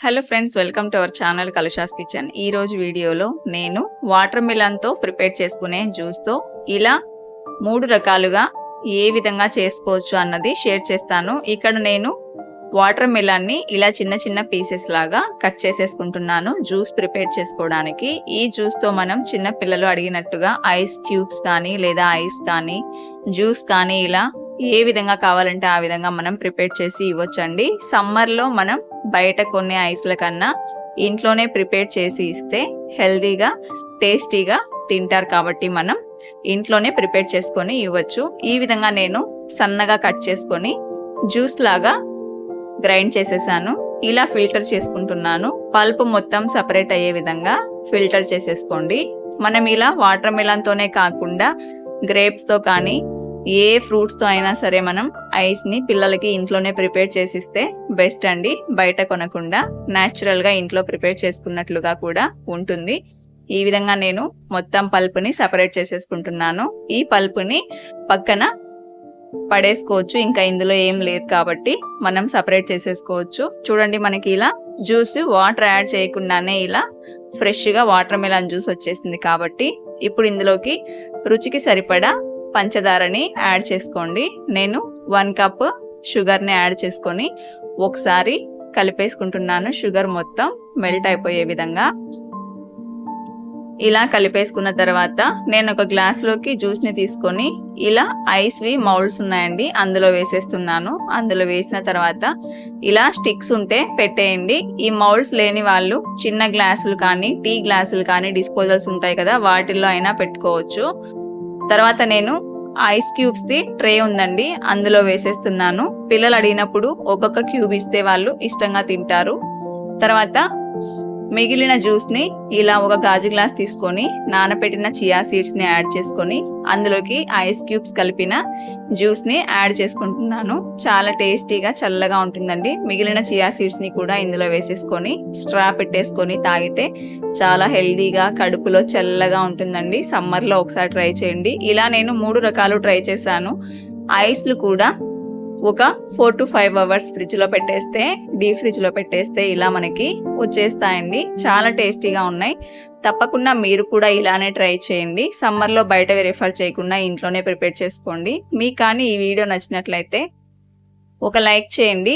Hello friends welcome to our channel Kalusha's kitchen ఈ రోజు వీడియోలో నేను వాటర్ మిలన్తో ప్రిపేర్ చేసుకునే జ్యూస్తో ఇలా మూడు రకాలుగా ఏ విధంగా చేసుకోవచ్చు అన్నది షేర్ చేస్తాను. ఇక్కడ నేను వాటర్ మిలన్ని ఇలా చిన్న చిన్న పీసెస్ లాగా కట్ చేసేసుకుంటున్నాను జ్యూస్ ప్రిపేర్ చేసుకోవడానికి. ఈ జ్యూస్తో మనం చిన్న పిల్లలు అడిగినట్టుగా ఐస్ క్యూబ్స్ కానీ లేదా ఐస్ కానీ జ్యూస్ కానీ ఇలా ఏ విధంగా కావాలంటే ఆ విధంగా మనం ప్రిపేర్ చేసి ఇవ్వచ్చండి. సమ్మర్లో మనం బయట కొనే ఐస్ల కన్నా ఇంట్లోనే ప్రిపేర్ చేసి ఇస్తే హెల్దీగా టేస్టీగా తింటారు కాబట్టి మనం ఇంట్లోనే ప్రిపేర్ చేసుకొని ఇవ్వచ్చు. ఈ విధంగా నేను సన్నగా కట్ చేసుకొని జ్యూస్ లాగా గ్రైండ్ చేసేసాను. ఇలా ఫిల్టర్ చేసుకుంటున్నాను. పల్ప్ మొత్తం సపరేట్ అయ్యే విధంగా ఫిల్టర్ చేసేసుకోండి. మనం ఇలా వాటర్ మిలన్తోనే కాకుండా గ్రేప్స్తో కానీ ఏ ఫ్రూట్స్తో అయినా సరే మనం ఐస్ని పిల్లలకి ఇంట్లోనే ప్రిపేర్ చేసిస్తే బెస్ట్ అండి. బయట కొనకుండా న్యాచురల్గా ఇంట్లో ప్రిపేర్ చేసుకున్నట్లుగా కూడా ఉంటుంది. ఈ విధంగా నేను మొత్తం పల్పుని సపరేట్ చేసేసుకుంటున్నాను. ఈ పల్పుని పక్కన పడేసుకోవచ్చు. ఇంకా ఇందులో ఏం లేదు కాబట్టి మనం సపరేట్ చేసేసుకోవచ్చు. చూడండి మనకి ఇలా జ్యూస్ వాటర్ యాడ్ చేయకుండానే ఇలా ఫ్రెష్గా వాటర్ మెలాన్ జ్యూస్ వచ్చేసింది కాబట్టి ఇప్పుడు ఇందులోకి రుచికి సరిపడా పంచదారని యాడ్ చేసుకోండి. నేను వన్ కప్ షుగర్ని యాడ్ చేసుకొని ఒకసారి కలిపేసుకుంటున్నాను. షుగర్ మొత్తం మెల్ట్ అయిపోయే విధంగా. ఇలా కలిపేసుకున్న తర్వాత నేను ఒక గ్లాస్లోకి జ్యూస్ని తీసుకొని ఇలా ఐస్వి మౌల్డ్స్ ఉన్నాయండి. అందులో వేసేస్తున్నాను. అందులో వేసిన తర్వాత ఇలా స్టిక్స్ ఉంటే పెట్టేయండి. ఈ మౌల్డ్స్ లేని వాళ్ళు చిన్న గ్లాసులు కానీ టీ గ్లాసులు కానీ డిస్పోజల్స్ ఉంటాయి కదా వాటిల్లో అయినా పెట్టుకోవచ్చు. తర్వాత నేను ఐస్ క్యూబ్స్ది ట్రే ఉందండి అందులో వేసేస్తున్నాను. పిల్లలు అడిగినప్పుడు ఒక్కొక్క క్యూబ్ ఇస్తే వాళ్ళు ఇష్టంగా తింటారు. తర్వాత మిగిలిన జ్యూస్ని ఇలా ఒక గాజు గ్లాస్ తీసుకొని నానబెట్టిన చియా సీడ్స్ని యాడ్ చేసుకొని అందులోకి ఐస్ క్యూబ్స్ కలిపిన జ్యూస్ని యాడ్ చేసుకుంటున్నాను. చాలా టేస్టీగా చల్లగా ఉంటుందండి. మిగిలిన చియా సీడ్స్ని కూడా ఇందులో వేసేసుకొని స్ట్రా పెట్టేసుకొని తాగితే చాలా హెల్దీగా కడుపులో చల్లగా ఉంటుందండి. సమ్మర్లో ఒకసారి ట్రై చేయండి. ఇలా నేను మూడు రకాలు ట్రై చేశాను. ఐస్లు కూడా ఒక ఫోర్ టు ఫైవ్ అవర్స్ ఫ్రిడ్జ్లో పెట్టేస్తే డీప్ ఫ్రిడ్జ్లో పెట్టేస్తే ఇలా మనకి వచ్చేస్తాయండి. చాలా టేస్టీగా ఉన్నాయి. తప్పకుండా మీరు కూడా ఇలానే ట్రై చేయండి. సమ్మర్లో బయట రిఫర్ చేయకుండా ఇంట్లోనే ప్రిపేర్ చేసుకోండి. మీకు కానీ ఈ వీడియో నచ్చినట్లయితే ఒక లైక్ చేయండి.